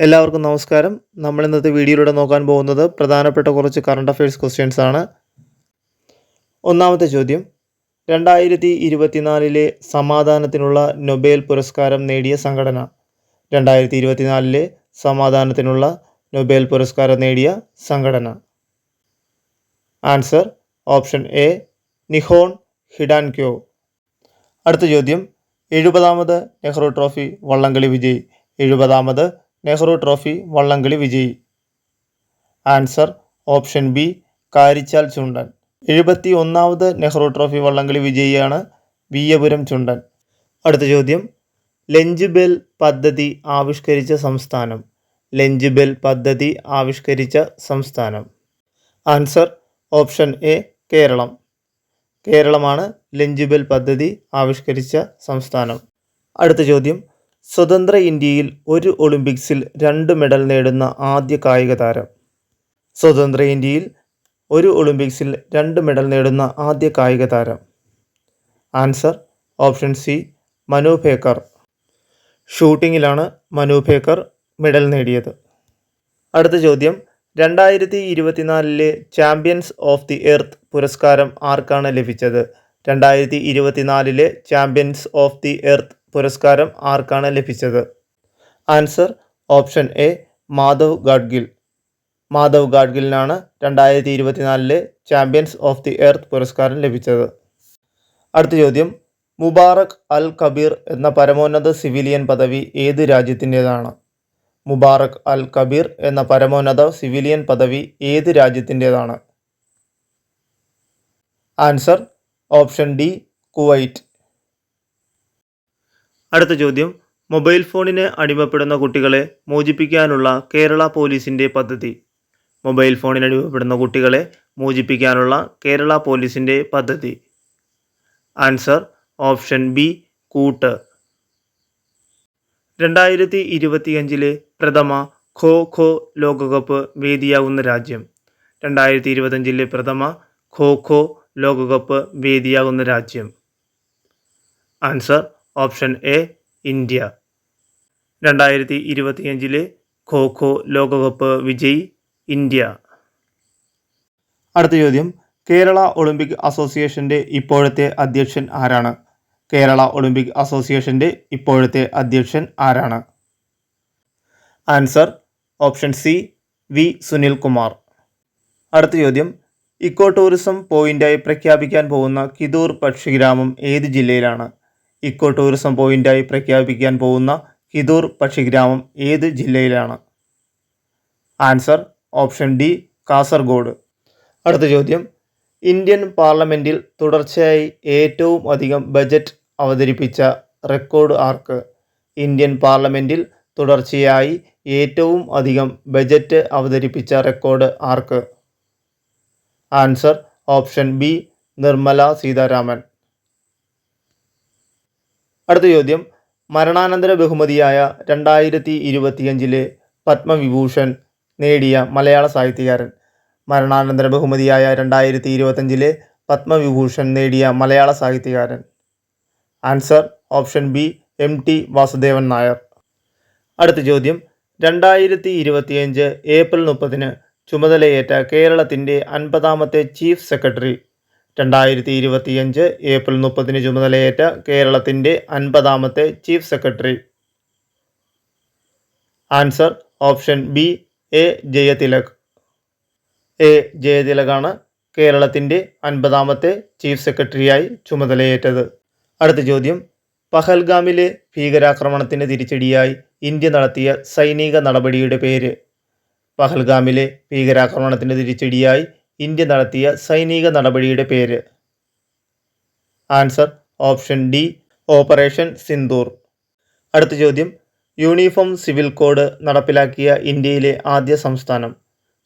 എല്ലാവർക്കും നമസ്കാരം. നമ്മൾ ഇന്നത്തെ വീഡിയോയിലൂടെ നോക്കാൻ പോകുന്നത് പ്രധാനപ്പെട്ട കുറച്ച് കറണ്ട് അഫയേഴ്സ് ക്വസ്റ്റ്യൻസ് ആണ്. ഒന്നാമത്തെ ചോദ്യം. രണ്ടായിരത്തി ഇരുപത്തിനാലിലെ സമാധാനത്തിനുള്ള നൊബേൽ പുരസ്കാരം നേടിയ സംഘടന. രണ്ടായിരത്തി ഇരുപത്തിനാലിലെ സമാധാനത്തിനുള്ള നൊബേൽ പുരസ്കാരം നേടിയ സംഘടന. Answer option A Nihon Hidankyo അടുത്ത ചോദ്യം. എഴുപതാമത് നെഹ്റു ട്രോഫി വള്ളംകളി വിജയി. എഴുപതാമത് നെഹ്റു ട്രോഫി വള്ളംകളി വിജയി. Answer option B Karichal Chundan. എഴുപത്തി ഒന്നാമത് നെഹ്റു ട്രോഫി വള്ളംകളി വിജയിയാണ് വിയ്യപുരം ചുണ്ടൻ. അടുത്ത ചോദ്യം. ലഞ്ച് ബെൽ പദ്ധതി ആവിഷ്കരിച്ച സംസ്ഥാനം. ലഞ്ച് ബെൽ പദ്ധതി ആവിഷ്കരിച്ച സംസ്ഥാനം. Answer option A Keralam. കേരളമാണ് ലഞ്ച് ബെൽ പദ്ധതി ആവിഷ്കരിച്ച സംസ്ഥാനം. അടുത്ത ചോദ്യം. സ്വതന്ത്ര ഇന്ത്യയിൽ ഒരു ഒളിമ്പിക്സിൽ രണ്ട് മെഡൽ നേടുന്ന ആദ്യ കായിക താരം. സ്വതന്ത്ര ഇന്ത്യയിൽ ഒരു ഒളിമ്പിക്സിൽ രണ്ട് മെഡൽ നേടുന്ന ആദ്യ കായിക താരം. Answer option C Manu Bhaker. ഷൂട്ടിങ്ങിലാണ് Manu Bhaker medal നേടിയത്. അടുത്ത ചോദ്യം രണ്ടായിരത്തി ഇരുപത്തിനാലിലെ ചാമ്പ്യൻസ് ഓഫ് ദി എർത്ത് പുരസ്കാരം ആർക്കാണ് ലഭിച്ചത്? രണ്ടായിരത്തി ഇരുപത്തിനാലിലെ ചാമ്പ്യൻസ് ഓഫ് ദി എർത്ത് പുരസ്കാരം ആർക്കാണ് ലഭിച്ചത്? Answer option A Madhav Gadgil. Madhav ഗാഡ്ഗിലിനാണ് രണ്ടായിരത്തി ഇരുപത്തിനാലിലെ ചാമ്പ്യൻസ് ഓഫ് ദി എർത്ത് പുരസ്കാരം ലഭിച്ചത്. അടുത്ത ചോദ്യം മുബാറക് അൽ കബീർ എന്ന പരമോന്നത സിവിലിയൻ പദവി ഏത് രാജ്യത്തിന്റേതാണ്? മുബാറക് അൽ കബീർ എന്ന പരമോന്നത സിവിലിയൻ പദവി ഏത് രാജ്യത്തിന്റേതാണ്? Answer option D Kuwait. അടുത്ത ചോദ്യം. മൊബൈൽ ഫോണിന് അടിമപ്പെടുന്ന കുട്ടികളെ മോചിപ്പിക്കാനുള്ള കേരള പോലീസിന്റെ പദ്ധതി. മൊബൈൽ ഫോണിന് അടിമപ്പെടുന്ന കുട്ടികളെ മോചിപ്പിക്കാനുള്ള കേരള പോലീസിന്റെ പദ്ധതി. ആൻസർ ഓപ്ഷൻ ബി കൂട്ട്. രണ്ടായിരത്തി ഇരുപത്തിയഞ്ചിലെ പ്രഥമ ഖോ ഖോ ലോകകപ്പ് വേദിയാകുന്ന രാജ്യം. രണ്ടായിരത്തി ഇരുപത്തഞ്ചിലെ പ്രഥമ ഖോ ഖോ ലോകകപ്പ് വേദിയാകുന്ന രാജ്യം. Answer option A India. രണ്ടായിരത്തി ഇരുപത്തിയഞ്ചിലെ ഖോ ഖോ ലോകകപ്പ് വിജയി ഇന്ത്യ. അടുത്ത ചോദ്യം. കേരള ഒളിമ്പിക് അസോസിയേഷന്റെ ഇപ്പോഴത്തെ അധ്യക്ഷൻ ആരാണ്? കേരള ഒളിമ്പിക് അസോസിയേഷന്റെ ഇപ്പോഴത്തെ അധ്യക്ഷൻ ആരാണ്? Answer option C V Sunil Kumar അടുത്ത ചോദ്യം. ഇക്കോ ടൂറിസം പോയിന്റായി പ്രഖ്യാപിക്കാൻ പോകുന്ന കിതൂർ പക്ഷിഗ്രാമം ഏത് ജില്ലയിലാണ്? ഇക്കോ ടൂറിസം പോയിന്റായി പ്രഖ്യാപിക്കാൻ പോകുന്ന കിതൂർ പക്ഷിഗ്രാമം ഏത് ജില്ലയിലാണ്? Answer option D Kasaragod. അടുത്ത ചോദ്യം. ഇന്ത്യൻ പാർലമെന്റിൽ തുടർച്ചയായി ഏറ്റവും അധികം ബജറ്റ് അവതരിപ്പിച്ച റെക്കോർഡ് ആർക്ക്? ഇന്ത്യൻ പാർലമെന്റിൽ തുടർച്ചയായി ഏറ്റവും അധികം ബജറ്റ് അവതരിപ്പിച്ച റെക്കോർഡ് ആർക്ക്? Answer option B Nirmala Sitharaman. അടുത്ത ചോദ്യം. മരണാനന്തര ബഹുമതിയായ രണ്ടായിരത്തി ഇരുപത്തിയഞ്ചിലെ പത്മവിഭൂഷൺ നേടിയ മലയാള സാഹിത്യകാരൻ. മരണാനന്തര ബഹുമതിയായ രണ്ടായിരത്തി ഇരുപത്തഞ്ചിലെ പത്മവിഭൂഷൺ നേടിയ മലയാള സാഹിത്യകാരൻ. Answer option B M T Vasudevan Nair. അടുത്ത ചോദ്യം. രണ്ടായിരത്തി ഇരുപത്തിയഞ്ച് ഏപ്രിൽ മുപ്പതിന് ചുമതലയേറ്റ കേരളത്തിന്റെ അൻപതാമത്തെ ചീഫ് സെക്രട്ടറി രണ്ടായിരത്തി ഇരുപത്തിയഞ്ച് ഏപ്രിൽ മുപ്പതിന് ചുമതലയേറ്റ കേരളത്തിന്റെ അൻപതാമത്തെ chief secretary. Answer option B A Jayathilak. A ജയതിലകാണ് കേരളത്തിന്റെ അൻപതാമത്തെ ചീഫ് സെക്രട്ടറിയായി ചുമതലയേറ്റത്. അടുത്ത ചോദ്യം. പഹൽഗാമിലെ ഭീകരാക്രമണത്തിന് തിരിച്ചടിയായി ഇന്ത്യ നടത്തിയ സൈനിക നടപടിയുടെ പേര്. പഹൽഗാമിലെ ഭീകരാക്രമണത്തിന് തിരിച്ചടിയായി ഇന്ത്യ നടത്തിയ സൈനിക നടപടിയുടെ പേര്. Answer option D operation Sindoor. അടുത്ത ചോദ്യം യൂണിഫോം സിവിൽ കോഡ് നടപ്പിലാക്കിയ ഇന്ത്യയിലെ ആദ്യ സംസ്ഥാനം.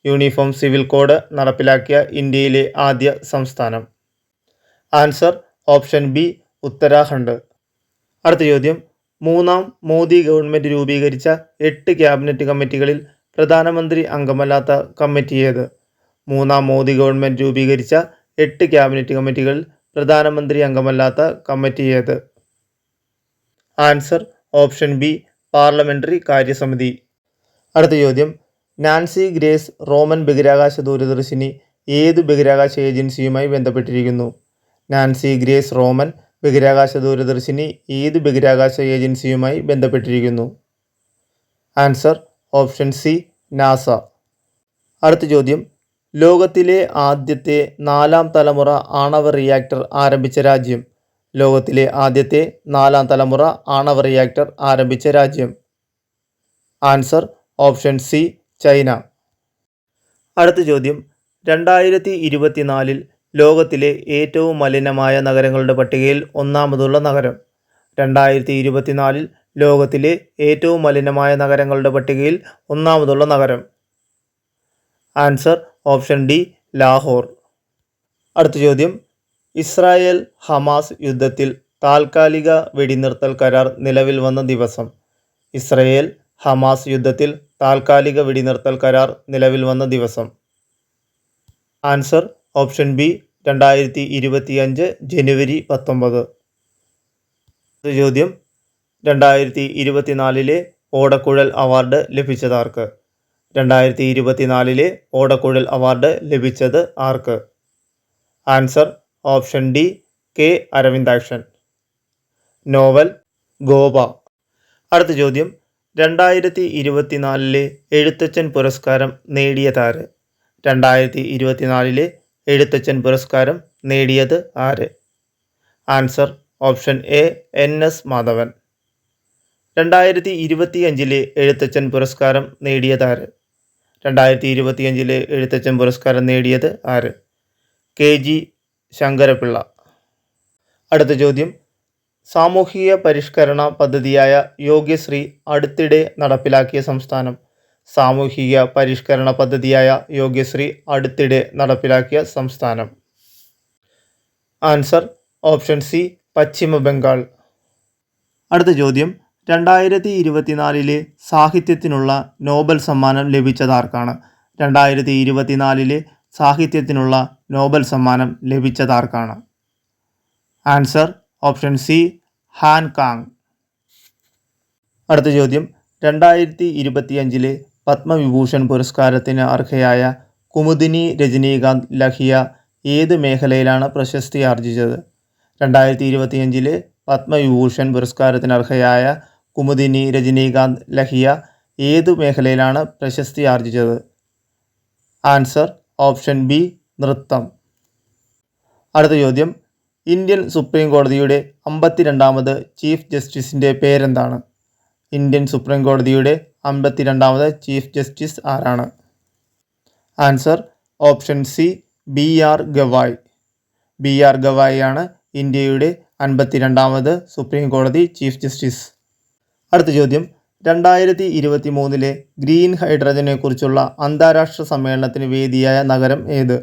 യൂണിഫോം സിവിൽ കോഡ് നടപ്പിലാക്കിയ ഇന്ത്യയിലെ ആദ്യ സംസ്ഥാനം. Answer option B Uttarakhand. അടുത്ത ചോദ്യം മൂന്നാം മോദി ഗവൺമെന്റ് രൂപീകരിച്ച എട്ട് ക്യാബിനറ്റ് കമ്മിറ്റികളിൽ പ്രധാനമന്ത്രി അംഗമല്ലാത്ത കമ്മിറ്റി ഏത്? മൂന്നാം മോദി ഗവൺമെന്റ് രൂപീകരിച്ച എട്ട് ക്യാബിനറ്റ് കമ്മിറ്റികളിൽ പ്രധാനമന്ത്രി അംഗമല്ലാത്ത കമ്മിറ്റി ഏത് ആൻസർ ഓപ്ഷൻ ബി പാർലമെന്ററി കാര്യസമിതി. അടുത്ത ചോദ്യം. നാൻസി ഗ്രേസ് റോമൻ ബഹിരാകാശ ദൂരദർശിനി ഏത് ബഹിരാകാശ ഏജൻസിയുമായി ബന്ധപ്പെട്ടിരിക്കുന്നു? നാൻസി ഗ്രേസ് റോമൻ ബഹിരാകാശ ദൂരദർശിനി ഏത് ബഹിരാകാശ ഏജൻസിയുമായി ബന്ധപ്പെട്ടിരിക്കുന്നു? Answer option C NASA. അടുത്ത ചോദ്യം. ലോകത്തിലെ ആദ്യത്തെ നാലാം തലമുറ ആണവ റിയാക്ടർ ആരംഭിച്ച രാജ്യം. ലോകത്തിലെ ആദ്യത്തെ നാലാം തലമുറ ആണവ റിയാക്ടർ ആരംഭിച്ച രാജ്യം. Answer option C China. അടുത്ത ചോദ്യം. രണ്ടായിരത്തി ഇരുപത്തിനാലിൽ ലോകത്തിലെ ഏറ്റവും മലിനമായ നഗരങ്ങളുടെ പട്ടികയിൽ ഒന്നാമതുള്ള നഗരം. രണ്ടായിരത്തി ഇരുപത്തിനാലിൽ ലോകത്തിലെ ഏറ്റവും മലിനമായ നഗരങ്ങളുടെ പട്ടികയിൽ ഒന്നാമതുള്ള നഗരം. Answer option D Lahore. അടുത്ത ചോദ്യം. ഇസ്രായേൽ ഹമാസ് യുദ്ധത്തിൽ താൽക്കാലിക വെടിനിർത്തൽ കരാർ നിലവിൽ വന്ന ദിവസം. ഇസ്രയേൽ ഹമാസ് യുദ്ധത്തിൽ താൽക്കാലിക വെടിനിർത്തൽ കരാർ നിലവിൽ വന്ന ദിവസം. ആൻസർ ഓപ്ഷൻ ബി രണ്ടായിരത്തി ഇരുപത്തിയഞ്ച് ജനുവരി പത്തൊമ്പത്. ചോദ്യം. രണ്ടായിരത്തി ഇരുപത്തിനാലിലെ ഓടക്കുഴൽ അവാർഡ് ലഭിച്ചതാർക്ക്? രണ്ടായിരത്തി ഇരുപത്തിനാലിലെ ഓടക്കുഴൽ അവാർഡ് ലഭിച്ചത് ആർക്ക്? Answer option D K Aravindakshan. Novel Gopa അടുത്ത ചോദ്യം. രണ്ടായിരത്തി ഇരുപത്തിനാലിലെ എഴുത്തച്ഛൻ പുരസ്കാരം നേടിയ താര് രണ്ടായിരത്തി ഇരുപത്തിനാലിലെ എഴുത്തച്ഛൻ പുരസ്കാരം നേടിയത് ആര്? Answer option A N S Madhavan. രണ്ടായിരത്തി ഇരുപത്തിയഞ്ചിലെ എഴുത്തച്ഛൻ പുരസ്കാരം നേടിയതാര്? രണ്ടായിരത്തി ഇരുപത്തിയഞ്ചിലെ എഴുത്തച്ഛൻ പുരസ്കാരം നേടിയത് ആര്? K G Sankarapilla. അടുത്ത ചോദ്യം. സാമൂഹിക പരിഷ്കരണ പദ്ധതിയായ യോഗ്യശ്രീ അടുത്തിടെ നടപ്പിലാക്കിയ സംസ്ഥാനം. സാമൂഹിക പരിഷ്കരണ പദ്ധതിയായ യോഗ്യശ്രീ അടുത്തിടെ നടപ്പിലാക്കിയ സംസ്ഥാനം. ആൻസർ ഓപ്ഷൻ സി പശ്ചിമ ബംഗാൾ അടുത്ത ചോദ്യം. രണ്ടായിരത്തി ഇരുപത്തിനാലിലെ സാഹിത്യത്തിനുള്ള നോബൽ സമ്മാനം ലഭിച്ചതാർക്കാണ്? രണ്ടായിരത്തി ഇരുപത്തിനാലിലെ സാഹിത്യത്തിനുള്ള നോബൽ സമ്മാനം ലഭിച്ചതാർക്കാണ്? Answer option C Han Kang. അടുത്ത ചോദ്യം. രണ്ടായിരത്തി ഇരുപത്തിയഞ്ചിലെ പത്മവിഭൂഷൺ പുരസ്കാരത്തിന് അർഹയായ കുമുദിനി രജനീകാന്ത് ലഹിയ ഏത് മേഖലയിലാണ് പ്രശസ്തി ആർജിച്ചത്? രണ്ടായിരത്തി ഇരുപത്തിയഞ്ചിലെ പത്മവിഭൂഷൺ പുരസ്കാരത്തിന് അർഹയായ കുമുദിനി രജനീകാന്ത് ലഹിയ ഏതു മേഖലയിലാണ് പ്രശസ്തി ആർജിച്ചത്? ആൻസർ ഓപ്ഷൻ ബി നൃത്തം. അടുത്ത ചോദ്യം. ഇന്ത്യൻ സുപ്രീം കോടതിയുടെ അമ്പത്തിരണ്ടാമത് ചീഫ് ജസ്റ്റിസിന്റെ പേരെന്താണ്? ഇന്ത്യൻ സുപ്രീം കോടതിയുടെ അമ്പത്തിരണ്ടാമത് ചീഫ് ജസ്റ്റിസ് ആരാണ്? Answer option C B R Gavai. B R Gavai ആണ് ഇന്ത്യയുടെ അൻപത്തിരണ്ടാമത് സുപ്രീം കോടതി ചീഫ് ജസ്റ്റിസ്. അടുത്ത ചോദ്യം. രണ്ടായിരത്തി ഇരുപത്തി മൂന്നിലെ ഗ്രീൻ ഹൈഡ്രജനെ കുറിച്ചുള്ള അന്താരാഷ്ട്ര സമ്മേളനത്തിന് വേദിയായ നഗരം ഏത്?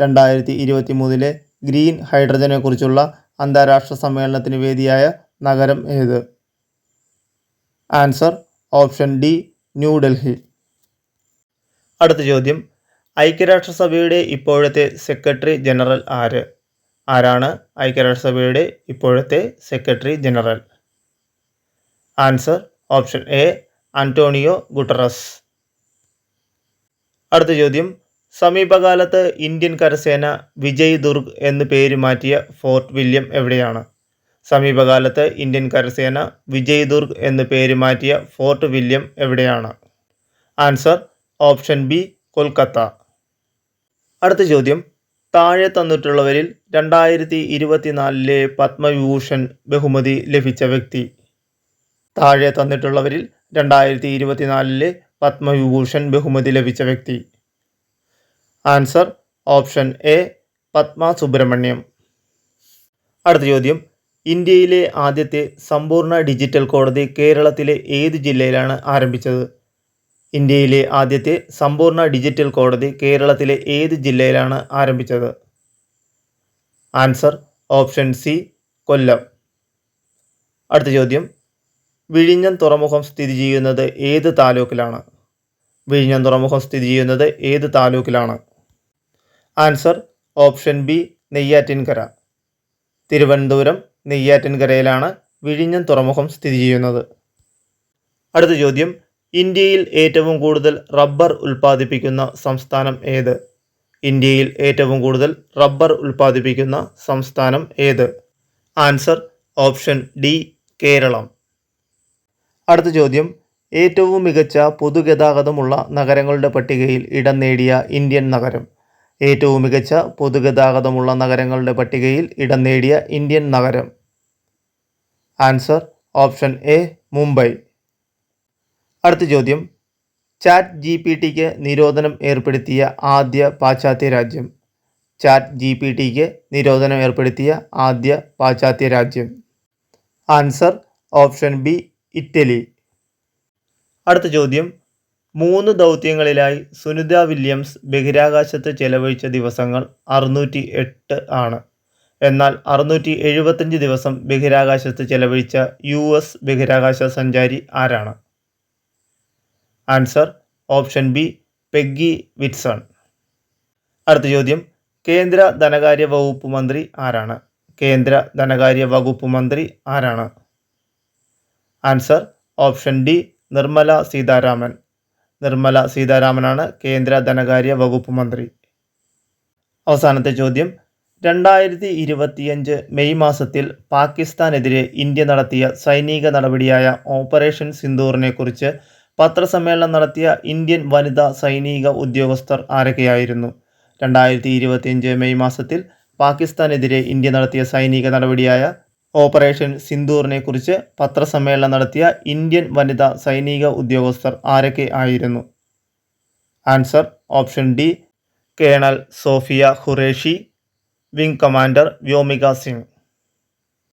രണ്ടായിരത്തി ഇരുപത്തി മൂന്നിലെ ഗ്രീൻ ഹൈഡ്രജനെ കുറിച്ചുള്ള അന്താരാഷ്ട്ര സമ്മേളനത്തിന് വേദിയായ നഗരം ഏത്? ആൻസർ ഓപ്ഷൻ ഡി ന്യൂഡൽഹി അടുത്ത ചോദ്യം. ഐക്യരാഷ്ട്രസഭയുടെ ഇപ്പോഴത്തെ സെക്രട്ടറി ജനറൽ ആര്? ആരാണ് ഐക്യരാഷ്ട്രസഭയുടെ ഇപ്പോഴത്തെ secretary general? Answer option A Antonio Guterres അടുത്ത ചോദ്യം സമീപകാലത്ത് ഇന്ത്യൻ കരസേന വിജയ് ദുർഗ് എന്ന് പേര് മാറ്റിയ ഫോർട്ട് വില്യം എവിടെയാണ്? സമീപകാലത്ത് ഇന്ത്യൻ കരസേന വിജയ് ദുർഗ് എന്ന് പേര് മാറ്റിയ ഫോർട്ട് വില്യം എവിടെയാണ്? Answer option B Kolkata. അടുത്ത ചോദ്യം താഴെ തന്നിട്ടുള്ളവരിൽ രണ്ടായിരത്തി ഇരുപത്തിനാലിലെ പത്മവിഭൂഷൺ ബഹുമതി ലഭിച്ച വ്യക്തി താഴെ തന്നിട്ടുള്ളവരിൽ രണ്ടായിരത്തി ഇരുപത്തിനാലിലെ പത്മവിഭൂഷൺ ബഹുമതി ലഭിച്ച വ്യക്തി. Answer option A Padma Subrahmanyam അടുത്ത ചോദ്യം. ഇന്ത്യയിലെ ആദ്യത്തെ സമ്പൂർണ ഡിജിറ്റൽ കോടതി കേരളത്തിലെ ഏത് ജില്ലയിലാണ് ആരംഭിച്ചത്? ഇന്ത്യയിലെ ആദ്യത്തെ സമ്പൂർണ ഡിജിറ്റൽ കോടതി കേരളത്തിലെ ഏത് ജില്ലയിലാണ് ആരംഭിച്ചത്? Answer option C Kollam. അടുത്ത ചോദ്യം. വിഴിഞ്ഞം തുറമുഖം സ്ഥിതി ചെയ്യുന്നത് ഏത് താലൂക്കിലാണ്? വിഴിഞ്ഞം തുറമുഖം സ്ഥിതി ചെയ്യുന്നത് ഏത് താലൂക്കിലാണ്? Answer option B Neyyattinkara. Thiruvananthapuram നെയ്യാറ്റിൻകരയിലാണ് വിഴിഞ്ഞം തുറമുഖം സ്ഥിതി ചെയ്യുന്നത്. അടുത്ത ചോദ്യം ഇന്ത്യയിൽ ഏറ്റവും കൂടുതൽ റബ്ബർ ഉൽപ്പാദിപ്പിക്കുന്ന സംസ്ഥാനം ഏത്? ഇന്ത്യയിൽ ഏറ്റവും കൂടുതൽ റബ്ബർ ഉൽപ്പാദിപ്പിക്കുന്ന സംസ്ഥാനം ഏത്? Answer option D Keralam. അടുത്ത ചോദ്യം. ഏറ്റവും മികച്ച പൊതുഗതാഗതമുള്ള നഗരങ്ങളുടെ പട്ടികയിൽ ഇടം നേടിയ ഇന്ത്യൻ നഗരം. ഏറ്റവും മികച്ച പൊതുഗതാഗതമുള്ള നഗരങ്ങളുടെ പട്ടികയിൽ ഇടം നേടിയ ഇന്ത്യൻ നഗരം. Answer option A Mumbai. അടുത്ത ചോദ്യം. ചാറ്റ് ജി പി ടിക്ക് നിരോധനം ഏർപ്പെടുത്തിയ ആദ്യ പാശ്ചാത്യ രാജ്യം. ചാറ്റ് ജി പി ടിക്ക് നിരോധനം ഏർപ്പെടുത്തിയ ആദ്യ പാശ്ചാത്യ രാജ്യം. Answer option B Italy. അടുത്ത ചോദ്യം. മൂന്ന് ദൗത്യങ്ങളിലായി സുനിത വില്യംസ് ബഹിരാകാശത്ത് ചെലവഴിച്ച ദിവസങ്ങൾ അറുന്നൂറ്റി എട്ട് ആണ്. എന്നാൽ അറുന്നൂറ്റി എഴുപത്തഞ്ച് ദിവസം ബഹിരാകാശത്ത് ചെലവഴിച്ച യു എസ് ബഹിരാകാശ സഞ്ചാരി ആരാണ്? Answer option B Peggy Whitson. അടുത്ത ചോദ്യം. കേന്ദ്ര ധനകാര്യ വകുപ്പ് മന്ത്രി ആരാണ്? കേന്ദ്ര ധനകാര്യ വകുപ്പ് മന്ത്രി ആരാണ്? Answer option D Nirmala Sitharaman. Nirmala സീതാരാമനാണ് കേന്ദ്ര ധനകാര്യ വകുപ്പ് മന്ത്രി. അവസാനത്തെ ചോദ്യം. രണ്ടായിരത്തി ഇരുപത്തിയഞ്ച് മെയ് മാസത്തിൽ പാകിസ്ഥാനെതിരെ ഇന്ത്യ നടത്തിയ സൈനിക നടപടിയായ ഓപ്പറേഷൻ സിന്ദൂറിനെക്കുറിച്ച് പത്രസമ്മേളനം നടത്തിയ ഇന്ത്യൻ വനിതാ സൈനിക ഉദ്യോഗസ്ഥർ ആരൊക്കെയായിരുന്നു? രണ്ടായിരത്തി ഇരുപത്തിയഞ്ച് മെയ് മാസത്തിൽ പാകിസ്ഥാനെതിരെ ഇന്ത്യ നടത്തിയ സൈനിക നടപടിയായ ഓപ്പറേഷൻ സിന്ദൂറിനെ കുറിച്ച് പത്രസമ്മേളനം നടത്തിയ ഇന്ത്യൻ വനിതാ സൈനിക ഉദ്യോഗസ്ഥർ ആരൊക്കെ ആയിരുന്നു? Answer option D colonel Sofiya Qureshi wing commander Vyomika Singh.